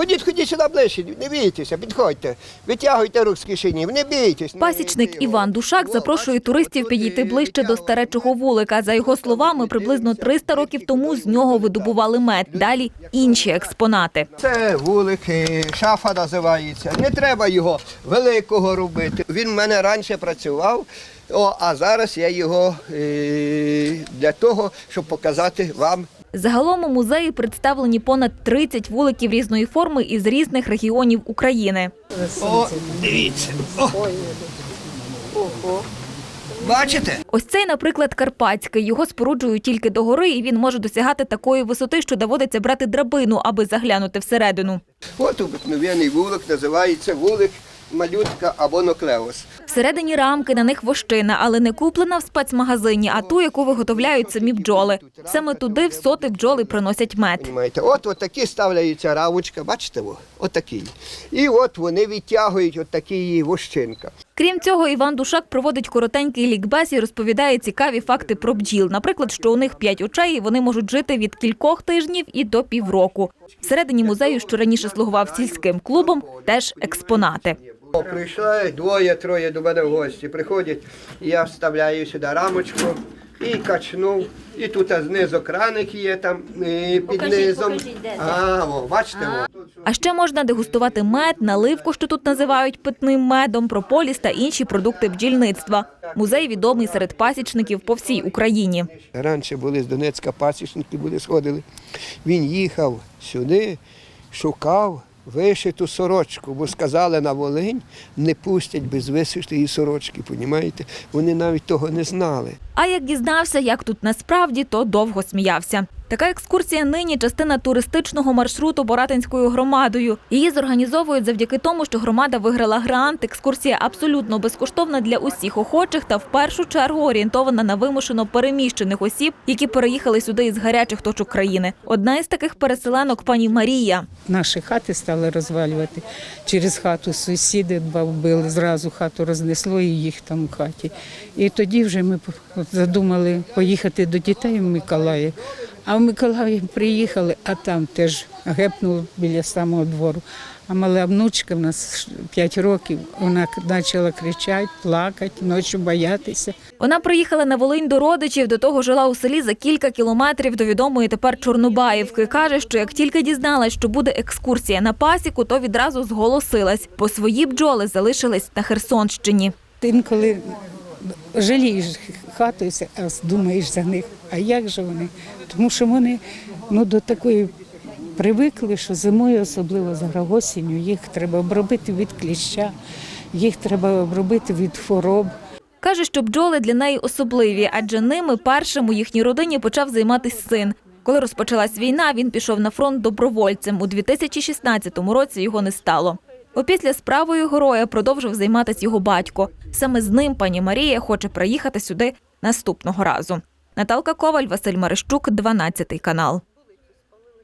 Ходіть, ходіть сюди ближче, не бійтеся, підходьте, витягуйте рук з кишені, не бійтесь. Пасічник. Іван Душак запрошує туристів підійти ближче до старечого вулика. За його словами, приблизно 300 років тому з нього видобували мед. Далі інші експонати. Це вулик, е, шафа називається. Не треба його великого робити. Він в мене раніше працював, о, а зараз я його е, для того, щоб показати вам. Загалом у музеї представлені понад 30 вуликів різної форми із різних регіонів України. О, дивіться. О. Бачите? Ось цей, наприклад, карпатський. Його споруджують тільки догори, і він може досягати такої висоти, що доводиться брати драбину, аби заглянути всередину. От обикновений вулик називається вулик малютка або ноклеус. Всередині рамки на них вощина, але не куплена в спецмагазині, а ту, яку виготовляють самі бджоли. Саме туди в соти бджоли приносять мед. От, от такі ставляються рамочка, бачите, отакі. І от вони відтягують от такі її вощинка. Крім цього, Іван Душак проводить коротенький лікбез і розповідає цікаві факти про бджіл. Наприклад, що у них п'ять очей, і вони можуть жити від кількох тижнів і до півроку. Всередині музею, що раніше слугував сільським клубом, теж експонати. Прийшли двоє-троє до мене в гості. Приходять, і я вставляю сюди рамочку і качнув. І тут знизу краник є там і під низом. А, о, бачите, о. А ще можна дегустувати мед, наливку, що тут називають питним медом, прополіс та інші продукти бджільництва. Музей відомий серед пасічників по всій Україні. Раніше були з Донецька пасічники, були сходили. Він їхав сюди, шукав вишиту сорочку, бо сказали на Волинь, не пустять без вишитої сорочки, понімаєте? Вони навіть того не знали. А як дізнався, як тут насправді, то довго сміявся. Така екскурсія нині частина туристичного маршруту Боратинською громадою. Її зорганізовують завдяки тому, що громада виграла грант. Екскурсія абсолютно безкоштовна для усіх охочих та в першу чергу орієнтована на вимушено переміщених осіб, які переїхали сюди із гарячих точок країни. Одна із таких переселенок пані Марія. Наші хати стали розвалювати. Через хату сусіди вбили, зразу хату рознесло і їх там в хаті. І тоді вже ми задумали поїхати до дітей в Миколаїв. А в Миколаїв приїхали, а там теж гепнуло біля самого двору. А мала внучка в нас 5 років, вона почала кричати, плакати, ночі боятися. Вона приїхала на Волинь до родичів, до того жила у селі за кілька кілометрів до відомої тепер Чорнобаївки. Каже, що як тільки дізналась, що буде екскурсія на пасіку, то відразу зголосилась, бо свої бджоли залишились на Херсонщині. Ти інколи жалієш хатою, а думаєш за них. А як же вони? Тому що вони ну, до такої привикли, що зимою, особливо зараз осінню, їх треба обробити від кліща, їх треба обробити від хвороб. Каже, що бджоли для неї особливі, адже ними першим у їхній родині почав займатися син. Коли розпочалась війна, він пішов на фронт добровольцем. У 2016 році його не стало. Опісля справою героя продовжив займатися його батько. Саме з ним пані Марія хоче приїхати сюди наступного разу. Наталка Коваль, Василь Марищук, 12 канал.